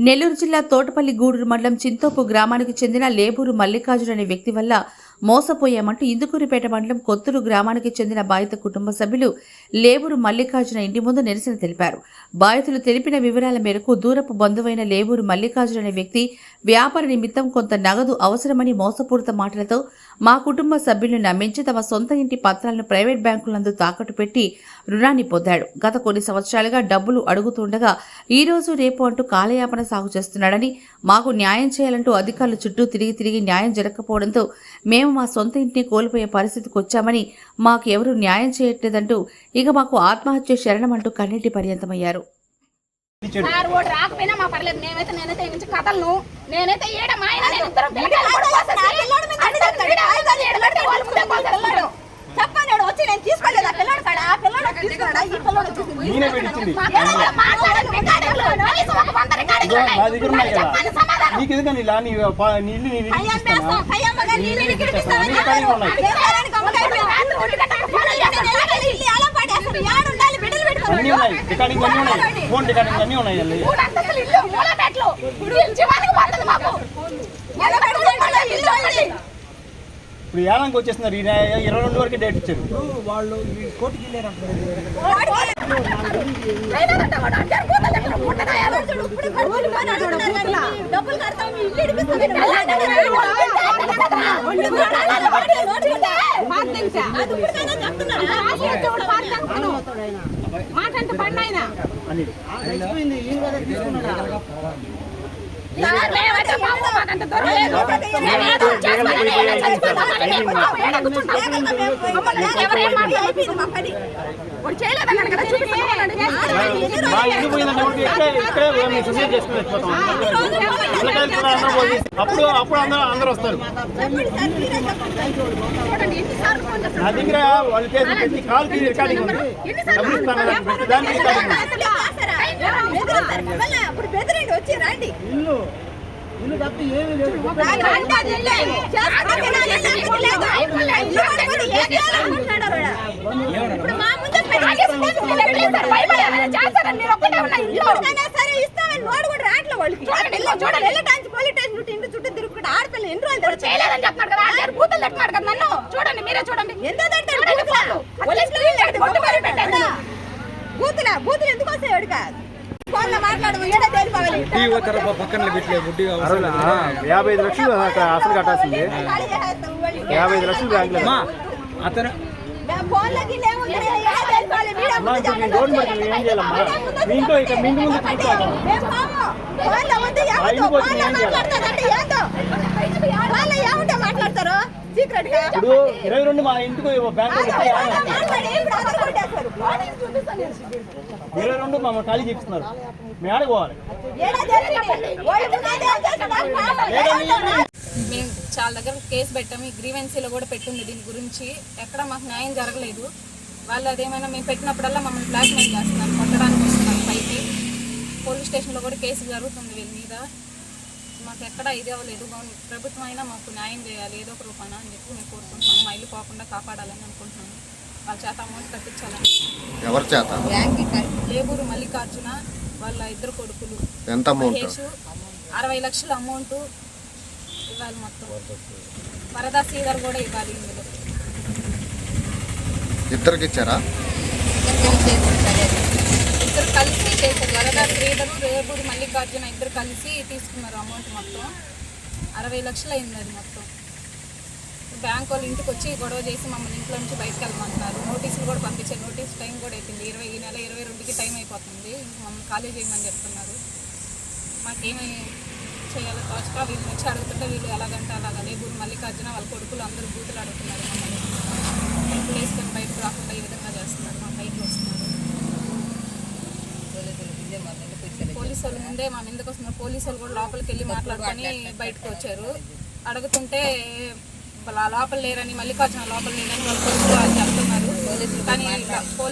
నెల్లూరు జిల్లా తోటపల్లి గూడూరు మండలం చింతోపు గ్రామానికి చెందిన లేబూరు మల్లికార్జున అనే వ్యక్తి వల్ల మోసపోయామంటూ ఇందుకూరిపేట మండలం కొత్తూరు గ్రామానికి చెందిన బాధిత కుటుంబ సభ్యులు లేబూరు మల్లికార్జున ఇంటి ముందు నిరసన తెలిపారు. బాధితులు తెలిపిన వివరాల మేరకు దూరపు బంధువైన లేబూరు మల్లికార్జున అనే వ్యక్తి వ్యాపార నిమిత్తం కొంత నగదు అవసరమని మోసపూరిత మాటలతో మా కుటుంబ సభ్యులను నమ్మించి తమ సొంత ఇంటి పత్రాలను ప్రైవేట్ బ్యాంకులందు తాకట్టు పెట్టి రుణాన్ని పొందాడు. గత కొన్ని సంవత్సరాలుగా డబ్బులు అడుగుతుండగా ఈ రోజు రేపు అంటూ కాలయాపన సాగు చేస్తున్నాడని మాకు న్యాయం చేయాలంటూ అధికారులు చుట్టూ తిరిగి తిరిగి న్యాయం జరగకపోవడంతో మేము మా సొంత ఇంటిని కోల్పోయే పరిస్థితికి వచ్చామని మాకు ఎవరూ న్యాయం చేయట్లేదంటూ ఇక మాకు ఆత్మహత్య శరణమంటూ కన్నీటి పర్యంతమయ్యారు. సార్ ఓడి రాకపోయినా మా పర్లేదు. నేనైతే నేనైతే ఈ నుంచి కథలను నేనైతే ఏడ మా ఆయన నేను. ఇద్దరం పిల్లకాయలు కూడా పోసేసి, అందరం వీడియో ఆయుధాలు ఏడ పెడితే వాళ్ళ ముందే పోసేస్తారు. చెప్పాడు వచ్చి నేను తీసుకోలేదు ఆ పిల్లడు కాడ ఆ పిల్లడు తీసుకున్నాడా ఈ పిల్లడు మా పిల్లలు నా దగ్గర ఉన్నాయి కదా. నీకు నీ నీళ్ళు. నేను పెట్టుకోవాలి. అన్నీ ఉన్నాయి రికార్డింగ్ అన్నీ ఉన్నాయి ఫోన్ రికార్డింగ్ అన్నీ ఉన్నాయి ఇప్పుడు వచ్చేస్తున్నారు ఈ ఇరవై రెండు వరకు డేట్ ఇచ్చారు వాడు అంటారు, కూతురు దగ్గర పుట్టదా అప్పుడు అప్పుడు అందరూ అందరూ వస్తారు. నా దగ్గర వాళ్ళ చేసి ప్రతి కాల్కి రికార్డింగ్ ఉంది. డబ్బులు ఇస్తాను. కదా, ప్రతి దానికి రికార్డింగ్ ఉంది. అప్పుడు బెదిరిండి వచ్చి రండి లేదు. ఇప్పుడు మా సరే ఇస్తామని నోడు కూడా రాట్లే వాళ్ళకి చూడండి, చూడండి. వెళ్ళటానికి పోలీస్ స్టేషన్ ఇంటి చుట్టూ తిరుగుకుంటే ఎన్ని రోజులు చేయలేదని చెప్తున్నాడు కదా, బూతులు కదా నన్ను. చూడండి మీరే చూడండి ఎందుకంటే చూడండి బూతులా బూతులు ఎందుకు వస్తాయి వాడిక యాభై ఐదు లక్షలు అక్కడ అసలు కట్టాల్సింది. యాభై ఐదు లక్షలు బ్యాంకులో అతను చెప్పండి. ఏం చేయాలమ్మా? మీ ఇంట్లో ఇక మీ ఇంటి ముందు. కూర్చోవాలి. మేము పోము. ఫోన్లో ఉంది, ఆ ఏముందో? ఇంటికి వచ్చి ఫోన్లో ఏం చేయాలి? మాట్లాడతారంటే ఏందో? ఫోన్లో ఏముంటే మాట్లాడతారు సీక్రెట్గా ఇప్పుడు ఇరవై రెండు మా ఇంటికి ఇరవై రెండు మమ్మల్ని ఖాళీ చేపిస్తున్నారు మేము ఆడపోవాలి మేము చాలా దగ్గర కేసు పెట్టాము. ఈ గ్రీవెన్సీలో కూడా పెట్టింది దీని గురించి. ఎక్కడ మాకు న్యాయం జరగలేదు. వాళ్ళు అదేమైనా మేము పెట్టినప్పుడల్లా మమ్మల్ని బ్లాక్మెయిల్ చేస్తున్నారు. కొట్టడానికి వస్తున్నారు పైకి. పోలీస్ స్టేషన్లో కూడా కేసు జరుగుతుంది వీళ్ళ మీద. మాకు ఎక్కడ ఇది అవ్వలేదు ప్రభుత్వం అయినా మాకు న్యాయం చేయాలి ఏదో ఒక రూపాన అని చెప్పి మేము కోరుకుంటున్నాము. మా ఇల్లు పోకుండా కాపాడాలని అనుకుంటున్నాము. వాళ్ళ చేత అమౌంట్ కట్టించాలని. ఎవరి చేత? లేబూరు మల్లికార్జున వాళ్ళ ఇద్దరు కొడుకులు. ఎంత మహేష్ అరవై లక్షల అమౌంట్ ఇవ్వాలి మొత్తం. వరదా శ్రీధర్ కూడా ఇవ్వాలి ఇందులో. ఇద్దరికి ఇచ్చారా ఇద్దరు కలిసి చేశారు వరదా శ్రీధరు రేపూరి మల్లికార్జున ఇద్దరు కలిసి తీసుకున్నారు అమౌంట్ మొత్తం. అరవై లక్షలు అయింది అది మొత్తం. బ్యాంక్ వాళ్ళు ఇంటికి వచ్చి గొడవ చేసి మమ్మల్ని ఇంట్లో నుంచి బయటకు వెళ్ళమంటున్నారు. నోటీసులు కూడా పంపించారు. నోటీస్ టైం కూడా అయిపోయింది. ఇరవై ఈ నెల ఇరవై రెండుకి టైం అయిపోతుంది. మమ్మల్ని ఖాళీ చేయమని చెప్తున్నారు. మాకేమి చేయాలో తోచక వీళ్ళు వచ్చి అడుగుతుంటే వీళ్ళు ఎలాగంటే అలాగా లేబూరు మల్లికార్జున వాళ్ళ కొడుకులు అందరూ బూతులు అడుగుతున్నారు మమ్మల్ని ఇంట్లో వేసుకొని బయటకు రాకుండా ఈ విధంగా చేస్తున్నారు మా పైకి వస్తున్నారు ముందే మా మీదకి వస్తున్నారు పోలీసు వాళ్ళు కూడా లోపలికి వెళ్ళి మాట్లాడుకొని బయటకు వచ్చారు. అడుగుతుంటే లోపల లేరని మల్లికార్జున లోపల లేరని వాళ్ళ చెప్తున్నారు. కానీ పోలీసు